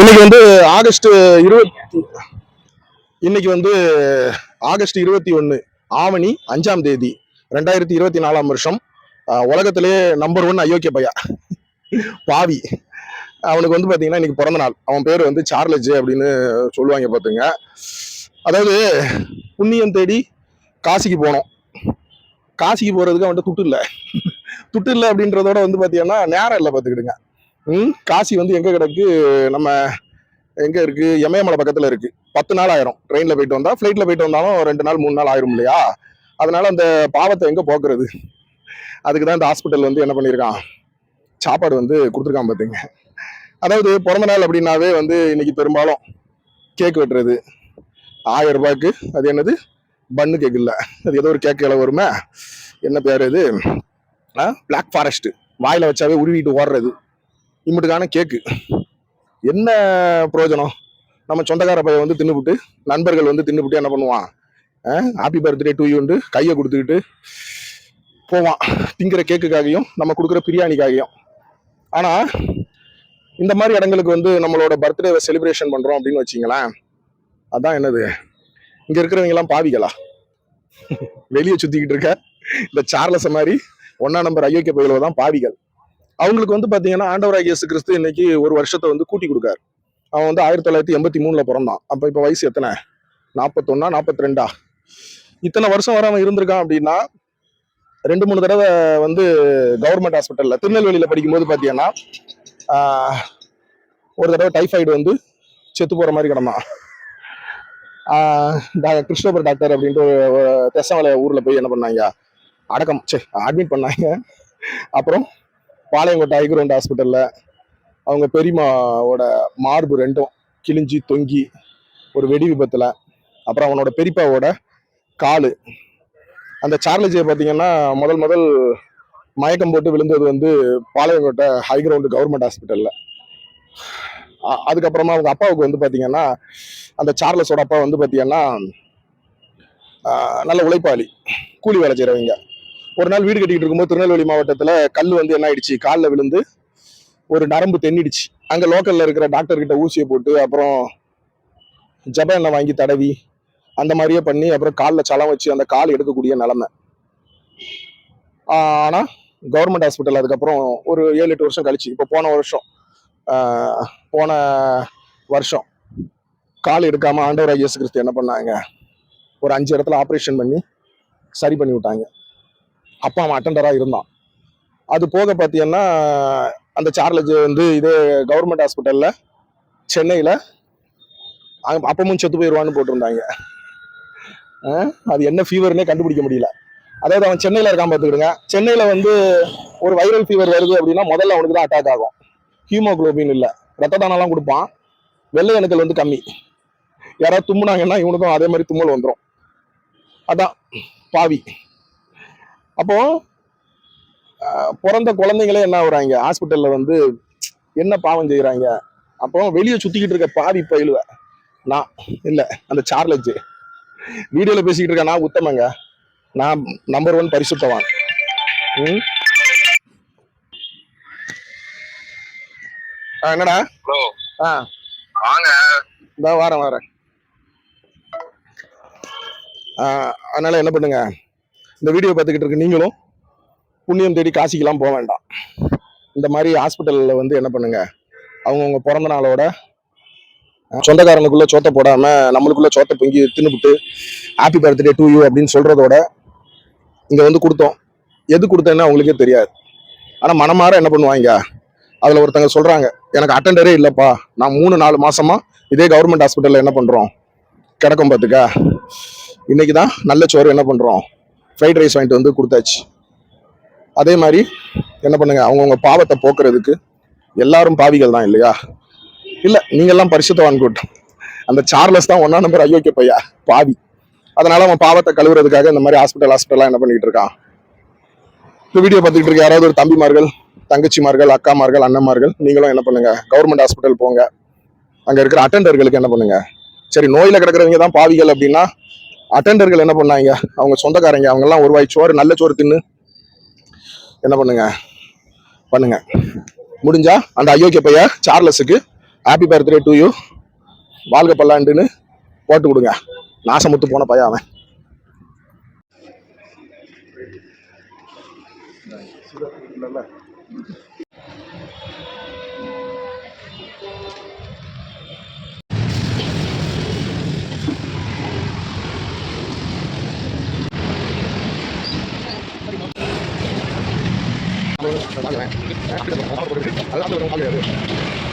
இன்னைக்கு வந்து ஆகஸ்ட் இருபத்தி இன்னைக்கு வந்து ஆகஸ்ட் இருபத்தி ஒன்று ஆவணி அஞ்சாம் தேதி ரெண்டாயிரத்தி இருபத்தி நாலாம் வருஷம். உலகத்திலே நம்பர் ஒன் அயோக்கிய பையா பாவி. அவனுக்கு வந்து பார்த்தீங்கன்னா இன்னைக்கு பிறந்த நாள். அவன் பேர் வந்து சார்லஜ் அப்படின்னு சொல்லுவாங்க பார்த்துங்க அதாவது புண்ணியம் தேடி காசிக்கு போனோம். காசிக்கு போகிறதுக்கு அவன்கிட்ட துட்டு இல்லை. துட்டு இல்லை அப்படின்றதோட வந்து பார்த்தீங்கன்னா நேரம் இல்லை பார்த்துக்கிடுங்க காசி வந்து எங்க கிடக்கு? நம்ம எங்க இருக்கு? எமயமலை பக்கத்துல இருக்கு. பத்து நாள் ஆயிரும். ட்ரெயின்ல போயிட்டு வந்தா ஃபிளைட்ல போயிட்டு வந்தாலும் ரெண்டு நாள் மூணு நாள் ஆயிரும் இல்லையா? அதனால அந்த பாவத்தை எங்க போக்குறது? அதுக்கு தான் இந்த ஹாஸ்பிட்டல் வந்து என்ன பண்ணியிருக்கான் சாப்பாடு வந்து கொடுத்துருக்கான் பார்த்துங்க அதாவது பிறந்த நாள் அப்படின்னாவே வந்து இன்னைக்கு பெரும்பாலும் கேக் வெட்டுறது. ஆயிரம் ரூபாய்க்கு அது என்னது? பன்னு கேக் இல்லை. அது ஏதோ ஒரு கேக் இலை வருமே? என்ன பேர் இது? பிளாக் ஃபாரஸ்ட் வாயில வச்சாவே உருவிட்டு ஓடுறது. இம்முட்டுக்கான கேக்கு என்ன பிரயோஜனம்? நம்ம சொந்தக்கார பையன் வந்து தின்னுபிட்டு நண்பர்கள் வந்து தின்னுபிட்டு என்ன பண்ணுவான்? ஹாப்பி பர்த்டே டூ யூண்டு கையை கொடுத்துக்கிட்டு போவான். திங்கிற கேக்குக்காகையும் நம்ம கொடுக்குற பிரியாணிக்காகையும். ஆனால் இந்த மாதிரி இடங்களுக்கு வந்து நம்மளோட பர்த்டேவை செலிப்ரேஷன் பண்ணுறோம் அப்படின்னு வச்சிங்களேன் அதான் என்னது? இங்கே இருக்கிறவங்கெல்லாம் பாவிகளா? வெளியே சுற்றிக்கிட்டு இருக்க இந்த சார்லஸ் மாதிரி ஒன்றா நம்பர் ஐயோக்கிய பயிலோ தான் பாவிகள். அவங்களுக்கு வந்து பார்த்தீங்கன்னா ஆண்டவராக இயேசு கிறிஸ்து இன்னைக்கு ஒரு வருஷத்தை வந்து கூட்டி கொடுக்காரு. அவன் வந்து ஆயிரத்தி தொள்ளாயிரத்தி எண்பத்தி மூணில் பிறந்தான். அப்போ இப்போ வயசு எத்தனை? நாற்பத்தொன்னா நாற்பத்தி ரெண்டா இத்தனை வருஷம் வர அவன் இருந்திருக்கான் அப்படின்னா ரெண்டு மூணு தடவை வந்து கவர்மெண்ட் ஹாஸ்பிட்டலில் திருநெல்வேலியில் படிக்கும்போது பார்த்தீங்கன்னா ஒரு தடவை டைஃபாய்டு வந்து செத்து போகிற மாதிரி கிடந்தான். ஆஹ், டா- டாக்டர் அப்படின்ட்டு ஒரு தெசவலை ஊரில் போய் என்ன பண்ணாங்க? அடக்கம் சே அட்மிட் பண்ணாங்க. அப்புறம் பாளையங்கோட்டை ஐக்ரௌண்ட் ஹாஸ்பிட்டலில் அவங்க பெரியம்மாவோட மார்பு ரெண்டும் கிழிஞ்சி தொங்கி ஒரு வெடி விபத்தில். அப்புறம் அவனோட பெரியப்பாவோட காலு. அந்த சார்லஜியை பார்த்தீங்கன்னா முதல் முதல் மயக்கம் போட்டு விழுந்தது வந்து பாளையங்கோட்டை ஹைகிரவுண்டு கவர்மெண்ட் ஹாஸ்பிட்டலில் அதுக்கப்புறமா அவங்க அப்பாவுக்கு வந்து பார்த்தீங்கன்னா அந்த சார்லஸோட அப்பா வந்து பார்த்தீங்கன்னா நல்ல உழைப்பாளி. கூலி வேலை செய்கிறவங்க ஒரு நாள் வீடு கட்டிக்கிட்டு இருக்கும்போது திருநெல்வேலி மாவட்டத்தில் கல் வந்து என்ன ஆயிடுச்சு? காலில் விழுந்து ஒரு நரம்பு தென்னிடுச்சு. அங்கே லோக்கலில் இருக்கிற டாக்டர்கிட்ட ஊசியை போட்டு அப்புறம் ஜப எண்ணெய் வாங்கி தடவி அந்த மாதிரியே பண்ணி அப்புறம் காலில் சலம் வச்சு அந்த கால் எடுக்கக்கூடிய நிலமை. ஆனால் கவர்மெண்ட் ஹாஸ்பிட்டல் அதுக்கப்புறம் ஒரு ஏழு எட்டு வருஷம் கழிச்சு இப்போ போன வருஷம் போன வருஷம் கால் எடுக்காமல் ஆண்டவராக இயேசு கிறிஸ்து என்ன பண்ணாங்க? ஒரு அஞ்சு இடத்துல ஆப்ரேஷன் பண்ணி சரி பண்ணி விட்டாங்க. அப்பா அவன் அட்டெண்டராக இருந்தான். அது போக பார்த்தீங்கன்னா அந்த சார்லஜ் வந்து இதே கவர்மெண்ட் ஹாஸ்பிட்டலில் சென்னையில் அப்பமும் செத்து போயிடுவான்னு போட்டிருந்தாங்க. அது என்ன ஃபீவர்னே கண்டுபிடிக்க முடியல. அதாவது அவன் சென்னையில் இருக்கான் பார்த்துக்கிடுங்க சென்னையில் வந்து ஒரு வைரல் ஃபீவர் வருது அப்படின்னா முதல்ல அவனுக்கு தான் அட்டாக் ஆகும். ஹீமோக்ளோபின் இல்லை. ரத்த தானம்லாம் கொடுப்பான். வெள்ளை அணுக்கள் வந்து கம்மி. யாராவது தும்முனாங்கன்னா இவனுக்கும் அதே மாதிரி தும்மல் வந்துடும் அதான் பாவி. அப்போ பிறந்த குழந்தைங்களே என்ன ஆகுறாங்க? ஹாஸ்பிட்டல்ல வந்து என்ன பாவம் செய்யறாங்க அப்போ வெளியே சுத்திக்கிட்டு இருக்க பாவி பயிலுவ. நான் இல்ல அந்த சார்லஜ். வீடியோல பேசிக்கிட்டு இருக்க நான் உத்தமங்க. நான் நம்பர் ஒன் பரிசுத்தவான். என்னடா? ஆ. வாங்க. இந்த வாரேன் வாரேன். அதனால என்ன பண்ணுங்க? இந்த வீடியோ பார்த்துக்கிட்டு இருக்க நீங்களும் புண்ணியம் தேடி காசிக்கெல்லாம் போக வேண்டாம். இந்த மாதிரி ஹாஸ்பிட்டலில் வந்து என்ன பண்ணுங்கள் அவங்கவுங்க பிறந்த நாளோட சொந்தக்காரனுக்குள்ளே சோத்தை போடாமல் நம்மளுக்குள்ளே சோத்தை பொங்கி தின்னுபிட்டு ஹாப்பி பர்த்டே டூ யூ அப்படின்னு சொல்கிறதோட இங்கே வந்து கொடுத்தோம். எது கொடுத்தேன்னு அவங்களுக்கே தெரியாது. ஆனால் மனமாற என்ன பண்ணுவாங்க? அதில் ஒருத்தங்க சொல்கிறாங்க எனக்கு அட்டெண்டரே இல்லைப்பா. நான் மூணு நாலு மாதமாக இதே கவர்மெண்ட் ஹாஸ்பிட்டலில் என்ன பண்ணுறோம் கிடக்கும் பார்த்துக்கா இன்றைக்கி தான் நல்ல சோறு என்ன பண்ணுறோம் ஃப்ரைட் ரைஸ் வாங்கிட்டு வந்து கொடுத்தாச்சு. அதே மாதிரி என்ன பண்ணுங்க அவங்கவுங்க பாவத்தை போக்குறதுக்கு எல்லாரும் பாவிகள் தான் இல்லையா? இல்லை நீங்கெல்லாம் பரிசுத்தவான் கூட்டம் அந்த சார்லஸ் தான் ஒன்னா நம்பர் அயோக்கிய பையா பாவி. அதனால அவன் பாவத்தை கழுவுறதுக்காக இந்த மாதிரி ஹாஸ்பிட்டல் ஹாஸ்பிட்டலாம் என்ன பண்ணிட்டு இருக்கான்? இந்த வீடியோ பார்த்துக்கிட்டு இருக்க யாராவது ஒரு தம்பிமார்கள் தங்கச்சிமார்கள் அக்காமார்கள் அண்ணன்மார்கள் நீங்களும் என்ன பண்ணுங்க கவர்மெண்ட் ஹாஸ்பிட்டல் போங்க. அங்க இருக்கிற அட்டெண்டர்களுக்கு என்ன பண்ணுங்க? சரி நோயில கிடக்குறவங்க தான் பாவிகள் அப்படின்னா அட்டண்டர்கள் என்ன பண்ணாங்க? அவங்க சொந்தக்காரங்க அவங்கெல்லாம் ஒரு வாய் சோறு நல்ல சோறு தின்னு என்ன பண்ணுங்க? பண்ணுங்க. முடிஞ்சா அந்த அயோக்கிய பையன் சார்லஸுக்கு ஹாப்பி பர்த்டே டு யூ வாழ்க பல்லாண்டுன்னு போட்டு கொடுங்க. நாசமுத்து போன பையன் அவன். இல்லை 在哪里？哎，这个不好布置，阿拉都弄好了的。